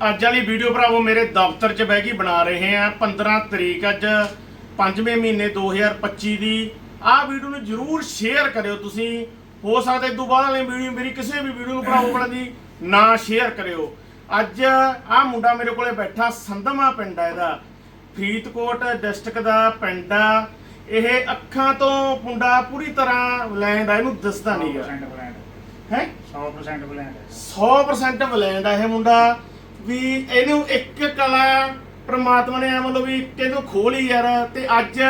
ਅੱਜ ਵਾਲੀ ਵੀਡੀਓ ਭਰਾਵੋ ਮੇਰੇ ਦਫ਼ਤਰ 'ਚ ਬਹਿ ਕੇ ਬਣਾ ਰਹੇ ਆ 15 ਤਰੀਕ ਅੱਜ 5ਵੇਂ ਮਹੀਨੇ 2025 ਦੀ। ਆਹ ਵੀਡੀਓ ਨੂੰ ਜਰੂਰ ਸ਼ੇਅਰ ਕਰਿਓ ਤੁਸੀਂ। ਹੋ ਸਕਦਾ ਇਸ ਤੋਂ ਬਾਅਦ ਵਾਲੀ ਵੀਡੀਓ ਮੇਰੀ ਕਿਸੇ ਵੀ ਵੀਡੀਓ ਨੂੰ ਭਰਾਵੋ ਬਣਾ ਦੀ ਨਾ ਸ਼ੇਅਰ ਕਰਿਓ। ਅੱਜ ਆਹ ਮੁੰਡਾ ਮੇਰੇ ਕੋਲੇ ਬੈਠਾ ਸੰਧਮਾ ਪਿੰਡ ਆ ਇਹਦਾ। ਫਰੀਦਕੋਟ ਡਿਸਟ੍ਰਿਕਟ ਦਾ ਪਿੰਡ ਆ। ਇਹ ਅੱਖਾਂ ਤੋਂ ਮੁੰਡਾ ਪੂਰੀ ਤਰ੍ਹਾਂ ਬਲੈਂਡ ਆ ਇਹਨੂੰ ਦਿਸਦਾ ਨਹੀਂਗਾ 100% ਬਲੈਂਡ ਹੈ? 100% ਬਲੈਂਡ 100% ਬਲੈਂਡ ਆ ਇਹ ਮੁੰਡਾ। ਵੀ ਇਹਨੂੰ ਇੱਕ ਕਲਾ ਪ੍ਰਮਾਤਮਾ ਨੇ ਐ ਮਤਲਬ ਵੀ ਕਿਹਦੋਂ ਖੋਲੀ ਯਾਰ ਤੇ ਅੱਜ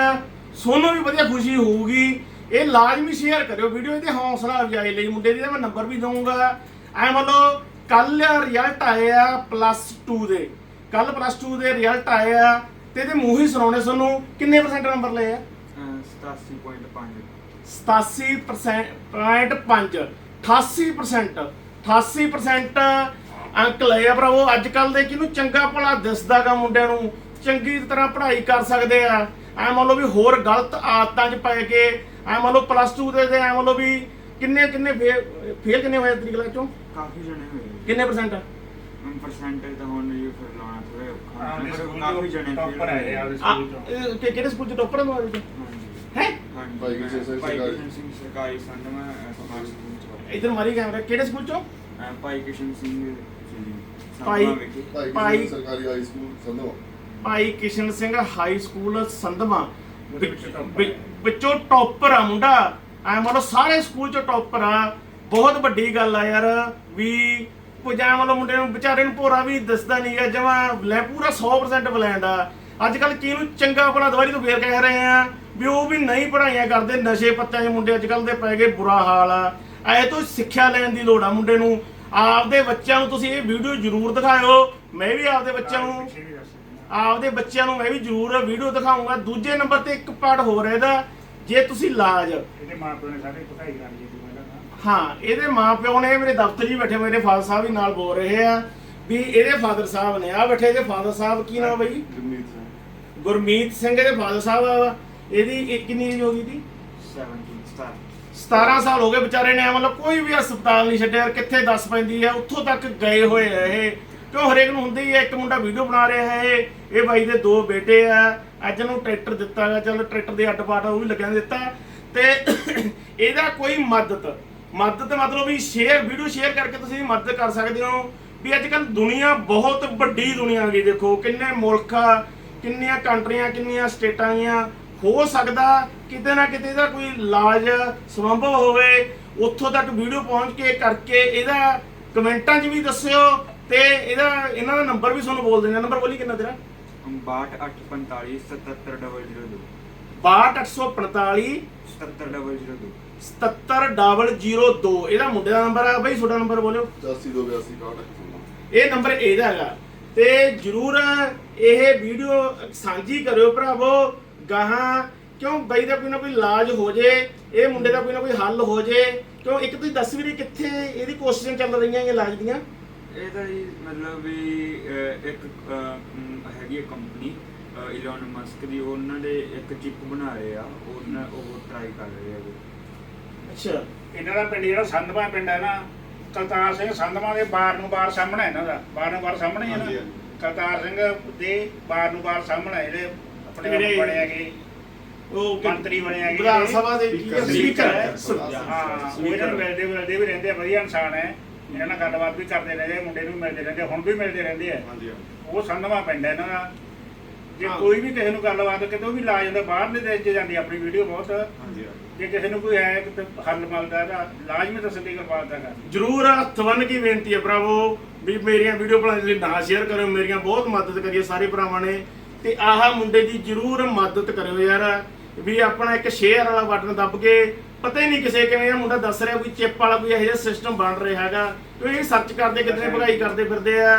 ਸੋਨੂੰ ਵੀ ਵਧੀਆ ਖੁਸ਼ੀ ਹੋਊਗੀ। ਇਹ ਲਾਜ਼ਮੀ ਸ਼ੇਅਰ ਕਰਿਓ ਵੀਡੀਓ ਇਹਦੇ ਹੌਸਲਾ ਅਫਜ਼ਾਈ ਲਈ ਮੁੰਡੇ ਦੀ ਮੈਂ ਨੰਬਰ ਵੀ ਦਊਂਗਾ। ਐ ਮਤਲਬ ਕੱਲ ਰਿਜ਼ਲਟ ਆਏ ਆ ਪਲੱਸ 2 ਦੇ। ਕੱਲ ਪਲੱਸ 2 ਦੇ ਰਿਜ਼ਲਟ ਆਏ ਆ ਤੇ ਇਹਦੇ ਮੂੰਹ ਹੀ ਸੁਣਾਉਣੇ ਤੁਹਾਨੂੰ ਕਿੰਨੇ ਪਰਸੈਂਟ ਨੰਬਰ ਲਏ ਆ? 87.5 87.5 88% 88% ਅੰਕ ਲਏ ਆ ਭਰਾਵੋ ਅੱਜ ਕੱਲ ਦੇ ਕਿਹਨੂੰ ਚੰਗਾ ਭਲਾ ਦਿਸਦਾਗਾ ਮੁੰਡਿਆਂ ਨੂੰ ਚੰਗੀ ਤਰ੍ਹਾਂ ਪੜ੍ਹਾਈ ਕਰ ਸਕਦੇ ਆ। ਐ ਮੰਨ ਲਓ ਵੀ ਹੋਰ ਗਲਤ ਆਦਤਾਂ 'ਚ ਪੈ ਕੇ ਐ ਮੰਨ ਲਓ ਪਲੱਸ 2 ਦੇ ਤੇ ਐ ਮੰਨ ਲਓ ਵੀ ਕਿੰਨੇ ਕਿੰਨੇ ਫੇਲ ਕਿੰਨੇ ਹੋਏ ਤਰੀਕ ਲਾ ਚੋਂ? ਕਾਫੀ ਜਣੇ ਹੋਏ ਕਿੰਨੇ ਪਰਸੈਂਟ ਪਰਸੈਂਟੇਜ ਤਾਂ ਹੁਣ ਇਹ ਫਿਰ ਲਾਉਣਾ ਥੋੜਾ ਔਖਾ ਕਾਫੀ ਜਣੇ ਟੌਪਰ ਆਏ ਆ। ਸਕੂਲ ਚੋਂ ਇਹ ਕਿ- ਕਿਹੜੇ ਸਕੂਲ 'ਚ ਟੋਪਰ ਨੂੰ ਆਏ ਹੈ? ਭਾਈ ਕਿਸ਼ਨ ਸਿੰਘ ਭਾਈ ਸਰਕਾਰੀ। ਕਿਸ਼ਨ ਸਿੰਘ ਸਰਕਾਰੀ ਸਕੂਲ ਚ ਇਧਰ ਮਾਰੀ ਕੈਮਰਾ ਕਿਹੜੇ ਸਕੂਲ 'ਚੋਂ? ਭਾਈ ਕਿਸ਼ਨ ਸਿੰਘ ਭਾਈ- ਭਾਈ ਭਾਈ- ਕਿਸ਼ਨ ਸਰਕਾਰੀ high school Sandhwan. Bhai Kishan Singh high school Sandhwan. ਵਿੱਚੋਂ ਟੌਪਰ ਆ। ਮੁੰਡਾ। ਐ ਮਤਲਬ ਸਾਰੇ ਸਕੂਲ ਚ ਟੌਪਰ ਆ। ਬਹੁਤ ਵੱਡੀ ਗੱਲ ਆ ਯਾਰ ਵੀ ਕੋਈ ਜਾਂ ਮਤਲਬ ਮੁੰਡੇ ਨੂੰ ਵਿਚਾਰੇ ਨੂੰ ਭੋਰਾ ਵੀ ਦਿਸਦਾ ਨਹੀਂ ਹੈ ਜਮਾ ਲੈ ਪੂਰਾ 100% ਬਲੈਂਡ ਆ। ਅੱਜ ਕੱਲ ਕਿਹਨੂੰ ਚੰਗਾ ਭਲਾ ਦਵਾਰੀ ਤੋਂ ਫੇਰ ਕਹਿ ਰਹੇ ਆ ਵੀ ਉਹ ਵੀ ਨਹੀਂ ਪੜਾਈਆਂ ਕਰਦੇ ਨਸ਼ੇ ਪੱਤਿਆਂ ਦੇ ਮੁੰਡੇ ਅੱਜ ਕੱਲ ਦੇ ਪੈ ਗਏ ਬੁਰਾ ਹਾਲ ਆ। ਐ ਤੋਂ ਸਿੱਖਿਆ ਲੈਣ ਦੀ ਲੋੜ ਆ ਮੁੰਡੇ ਨੂੰ। ਆਪਦੇ ਬੱਚਿਆਂ ਨੂੰ ਤੁਸੀਂ ਇਹ ਵੀਡੀਓ ਜ਼ਰੂਰ ਦਿਖਾਇਓ। ਮੈਂ ਵੀ ਆਪਦੇ ਬੱਚਿਆਂ ਨੂੰ। ਆਪਦੇ ਬੱਚਿਆਂ ਨੂੰ ਮੈਂ ਵੀ ਜ਼ਰੂਰ ਵੀਡੀਓ ਦਿਖਾਉਂਗਾ ਦੂਜੇ ਨੰਬਰ ਤੇ ਇੱਕ ਪਾਰਟ ਹੋ ਰਿਹਾ ਇਹਦਾ। ਜੇ ਤੁਸੀਂ ਲਾਜ ਇਹਦੇ ਮਾਪਿਆਂ ਨੇ ਸਾਰੇ ਪਕਾਈ ਕਰ ਲਈ ਹਾਂ ਇਹਦੇ ਮਾਪਿਓ ਨੇ ਮੇਰੇ ਦਫ਼ਤਰ 'ਚ ਬੈਠੇ ਮੇਰੇ ਫਾਦਰ ਸਾਹਿਬ ਵੀ ਨਾਲ ਬੋਲ ਰਹੇ ਆ ਵੀ ਇਹਦੇ ਫਾਦਰ ਸਾਹਿਬ ਨੇ ਆ ਬੈਠੇ ਇਹਦੇ ਫਾਦਰ ਸਾਹਿਬ ਕੀ ਨਾਮ ਬਈ? ਗੁਰਮੀਤ ਸਿੰਘ। ਗੁਰਮੀਤ ਸਿੰਘ ਦੇ ਫਾਦਰ ਸਾਹਿਬ ਆ ਇਹਦੀ ਇਹ ਕਿੰਨੀ ਏਜ ਹੋ ਗਈ ਦੀ 17 ਸਟਾਰ 17 ਸਾਲ ਹੋ ਗਏ ਵਿਚਾਰੇ ਨੇ, ਮਤਲਬ ਕੋਈ ਵੀ ਹਸਪਤਾਲ ਨਹੀਂ ਛੱਡਿਆ ਕਿੱਥੇ ਦੱਸ ਪੈਂਦੀ ਆ ਉੱਥੋਂ ਤੱਕ ਗਏ ਹੋਏ ਆ ਇਹ। ਕਿਉਂ ਹਰੇਕ ਨੂੰ ਹੁੰਦੀ ਹੈ, ਇੱਕ ਮੁੰਡਾ ਵੀਡੀਓ ਬਣਾ ਰਿਹਾ ਹੈ ਇਹ। ਬਾਈ ਦੇ ਦੋ ਬੇਟੇ ਆ। ਅੱਜ ਨੂੰ ਟਰੈਕਟਰ ਦਿੱਤਾ ਗਾ ਚਲੋ ਟਰੈਕਟਰ ਦੇ ਅੱਡ ਪਾਟ ਉਹ ਵੀ ਲੱਗਿਆ ਦਿੱਤਾ। ਤੇ ਇਹਦਾ ਕੋਈ ਮਦਦ ਮਦਦ ਮਤਲਬ ਵੀ ਸ਼ੇਅਰ ਵੀਡੀਓ ਸ਼ੇਅਰ ਕਰਕੇ ਤੁਸੀਂ ਮਦਦ ਕਰ ਸਕਦੇ ਹੋ। ਵੀ ਅੱਜ ਕੱਲ ਦੁਨੀਆ ਬਹੁਤ ਵੱਡੀ ਦੁਨੀਆ ਆ ਗਈ ਦੇਖੋ। ਕਿੰਨੇ ਮੁਲਕ ਆ, ਕਿੰਨੀਆਂ ਕੰਟਰੀਆਂ, ਕਿੰਨੀਆਂ ਸਟੇਟਾਂ ਗਈਆਂ ਹੋ ਸਕਦਾ ਕਿਤੇ ਨਾ ਕਿਤੇ ਇਹਦਾ ਕੋਈ ਇਲਾਜ ਸੰਭਵ ਹੋਵੇ। ਉੱਥੋਂ ਤੱਕ ਵੀਡੀਓ ਪਹੁੰਚ ਕੇ ਕਰਕੇ ਇਹਦਾ ਕਮੈਂਟਾਂ 'ਚ ਵੀ ਦੱਸਿਓ ਤੇ ਇਹਦਾ ਇਹਨਾਂ ਦਾ ਨੰਬਰ ਵੀ ਤੁਹਾਨੂੰ ਬੋਲ ਦਿੰਦੇ ਨੰਬਰ ਬੋਲੀ ਕਿੰਨਾ ਤੇਰਾ? 62845 77002 62845 77002 77002 ਇਹਦਾ ਮੁੰਡੇ ਦਾ ਨੰਬਰ ਆ ਬਈ ਤੁਹਾਡਾ ਨੰਬਰ ਬੋਲਿਓ। 8282 61 ਇਹ ਨੰਬਰ ਇਹਦਾ ਹੈਗਾ। ਤੇ ਜਰੂਰ ਇਹ ਵੀਡੀਓ ਸਾਂਝੀ ਕਰਿਓ ਭਰਾਵੋ। ਗਾਹਾਂ ਕਿਉਂ ਬਈ ਦਾ ਕੋਈ ਨਾ ਕੋਈ ਇਲਾਜ ਹੋ ਜੇ ਇਹ ਮੁੰਡੇ ਦਾ ਕੋਈ ਨਾ ਕੋਈ ਹੱਲ ਹੋ ਜੇ। ਕਿਉਂ ਇੱਕ ਤੁਸੀਂ ਦੱਸ ਵੀ ਰਹੀ ਕਿੱਥੇ ਇਹਦੀ ਕੋਸ਼ਿਸ਼ਾਂ ਚੱਲ ਰਹੀਆਂ ਇਹ ਇਲਾਜ ਦੀਆਂ? ਇਹ ਤਾਂ ਜੀ ਮਤਲਬ ਵੀ ਅਹ, ਇੱਕ ਅਹ, ਮ, ਹੈਗੀ ਹੈ ਕੰਪਨੀ ਇਲਨ ਮਸਕ ਦੀ। ਉਹਨਾਂ ਦੇ ਇੱਕ ਚਿਪ ਬਣਾ ਰਹੇ ਆ। ਉਹਨਾਂ ਉਹ ਟਰਾਈ ਕਰ ਰਹੇ ਆ। ਜੀ ਅੱਛਾ। ਇਹਨਾਂ ਦਾ ਪਿੰਡ ਜਿਹੜਾ ਸੰਧਵਾ ਪਿੰਡ ਹੈ ਨਾ ਕਲਤਾਰ ਸਿੰਘ ਸੰਧਵਾ ਦੇ ਬਾਰ ਨੂੰ ਬਾਰ ਸਾਹਮਣੇ ਹੈ ਇਹਨਾਂ ਦਾ। ਬਾਰ ਨੂੰ ਬਾਰ ਸਾਹਮਣੇ ਹੀ ਹੈ ਨਾ। ਹਾਂਜੀ, ਹਾਂਜੀ। ਕਲਤਾਰ ਸਿੰਘ ਦੇ ਬਾਰ ਨੂੰ ਬਾਰ ਸਾਹਮਣੇ ਜਿਹੜੇ ਆਪਣੇ ਜਿਹੜੇ- ਆਪ ਬਣੇ ਹੈਗੇ। ਉਹ ਕਿ- ਮੰਤਰੀ ਬਣੇ ਹੈਗੇ। ਵਿਧਾਨ ਜਿਹੜੇ। ਸਭਾ ਦੇ ਕੀ ਹੈ? ਸਪੀਕਰ ਹੈ ਉਹ ਇਹਨਾਂ ਨੂੰ ਮਿਲਦੇ ਮਿਲਦੇ ਵੀ ਰਹਿੰਦੇ ਆ ਵਧੀਆ ਇਨਸਾਨ ਹੈ। ਇਹਨਾਂ ਨਾਲ ਗੱਲਬਾਤ ਵੀ ਕਰਦੇ ਰਹਿੰਦੇ ਆ, ਮੁੰਡੇ ਨੂੰ ਵੀ ਮਿਲਦੇ ਰਹਿੰਦੇ ਆ, ਹੁਣ ਵੀ ਮਿਲਦੇ ਰਹਿੰਦੇ ਆ। ਹਾਂਜੀ ਉਹ ਸੰਧਵਾ ਪਿੰਡ ਹੈ ਇਹਨਾਂ ਦਾ ਜੇ ਹਾਂ। ਕੋਈ ਵੀ ਕਿਸੇ ਨੂੰ ਗੱਲਬਾਤ ਕਿਤੇ ਵੀ ਲਾ ਜਾਂਦਾ ਬਾਹਰਲੇ ਦੇਸ਼ 'ਚ ਜਾਂਦੀ ਆਪਣੀ ਵੀਡੀਓ ਬਹੁਤ। ਹਾਂਜੀ ਜੇ ਕਿਸੇ ਨੂੰ ਕੋਈ ਹੈ ਕਿਤੇ ਹੱਲ ਮਿਲਦਾ ਤਾਂ ਲਾਜ਼ਮੀ ਤਸੱਲੀ ਕਰਵਾ ਦਾਂਗਾ ਜਰੂਰ ਹੱਥ ਬੰਨ ਕੇ ਬੇਨਤੀ ਹੈ ਭਰਾਵੋ ਵੀ ਮੇਰੀਆਂ ਵੀਡੀਓ ਬਣਾਉਣ ਲਈ ਨਾ ਸ਼ੇਅਰ ਕਰਿਓ ਮੇਰੀਆਂ ਬਹੁਤ ਮਦਦ ਕਰੀਏ ਸਾਰੇ ਭਰਾਵਾਂ ਨੇ। ਤੇ ਆਹ ਮੁੰਡੇ ਦੀ ਜਰੂਰ ਮਦਦ ਕਰਿਓ ਯਾਰ ਵੀ ਆਪਣਾ ਇੱਕ ਸ਼ੇਅਰ ਵਾਲਾ ਬਟਨ ਦੱਬ ਕੇ ਪਤਾ ਹੀ ਨਹੀਂ ਕਿਸੇ ਕਿਵੇਂ ਇਹ ਮੁੰਡਾ ਦੱਸ ਰਿਹਾ ਕੋਈ ਚਿਪ ਵਾਲਾ ਕੋਈ ਇਹੋ ਜਿਹਾ ਸਿਸਟਮ ਬਣ ਰਿਹਾ ਹੈਗਾ ਤੇ ਇਹ ਸਰਚ ਕਰਦੇ ਕਿਤੇ ਭਗਾਈ ਕਰਦੇ ਫਿਰਦੇ ਆ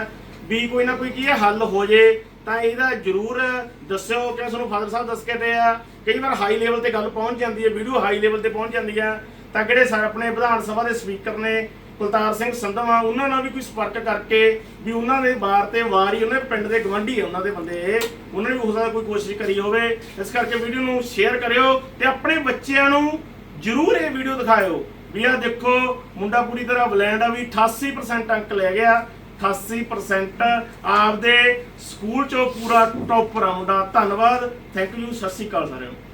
ਵੀ ਕੋਈ ਨਾ ਕੋਈ ਕੀ ਹੈ ਹੱਲ ਹੋ ਜੇ ਤਾਂ ਇਹਦਾ ਜਰੂਰ ਦੱਸਿਓ ਕਿ ਤੁਹਾਨੂੰ ਫਾਦਰ ਸਾਹਿਬ ਦੱਸ ਕੇ ਦੇ ਆ ਕਈ ਵਾਰ ਹਾਈ ਲੈਵਲ ਤੇ ਗੱਲ ਪਹੁੰਚ ਜਾਂਦੀ ਹੈ ਵੀਡੀਓ ਹਾਈ ਲੈਵਲ ਤੇ ਪਹੁੰਚ ਜਾਂਦੀ ਆ ਤਾਂ ਕਿਹੜੇ ਸਰ ਆਪਣੇ ਵਿਧਾਨ ਸਭਾ ਦੇ ਸਪੀਕਰ ਨੇ ਕੁਲਤਾਰ ਸਿੰਘ ਸੰਧਵਾ, ਉਹਨਾਂ ਨਾਲ ਵੀ ਕੋਈ ਸੰਪਰਕ ਕਰਕੇ ਵੀ ਉਹਨਾਂ ਦੇ ਬਾਰ ਤੇ ਵਾਰ ਹੀ ਉਹਨਾਂ ਦੇ ਪਿੰਡ ਦੇ ਗਵੰਡੀ ਆ ਉਹਨਾਂ ਦੇ ਬੰਦੇ। ਇਹ ਉਹਨਾਂ ਨੇ ਵੀ ਹੋ ਸਕਦਾ ਕੋਈ ਕੋਸ਼ਿਸ਼ ਕਰੀ ਹੋਵੇ। ਇਸ ਕਰਕੇ ਵੀਡੀਓ ਨੂੰ ਸ਼ੇਅਰ ਕਰਿਓ ਤੇ ਆਪਣੇ ਬੱਚਿਆਂ ਨੂੰ ਜਰੂਰ ਇਹ ਵੀਡੀਓ ਦਿਖਾਇਓ ਵੀ ਆ ਦੇਖੋ, ਮੁੰਡਾ ਪੂਰੀ ਤਰ੍ਹਾਂ ਬਲੈਂਡ ਆ ਵੀ 88% ਅੰਕ ਲੈ ਗਿਆ। 88% ਆਪਦੇ ਸਕੂਲ ਚੋਂ ਪੂਰਾ ਟੌਪਰ ਆ ਧੰਨਵਾਦ। ਥੈਂਕ ਯੂ ਸਤਿ ਸ਼੍ਰੀ ਅਕਾਲ ਸਾਰਿਆਂ ਨੂੰ।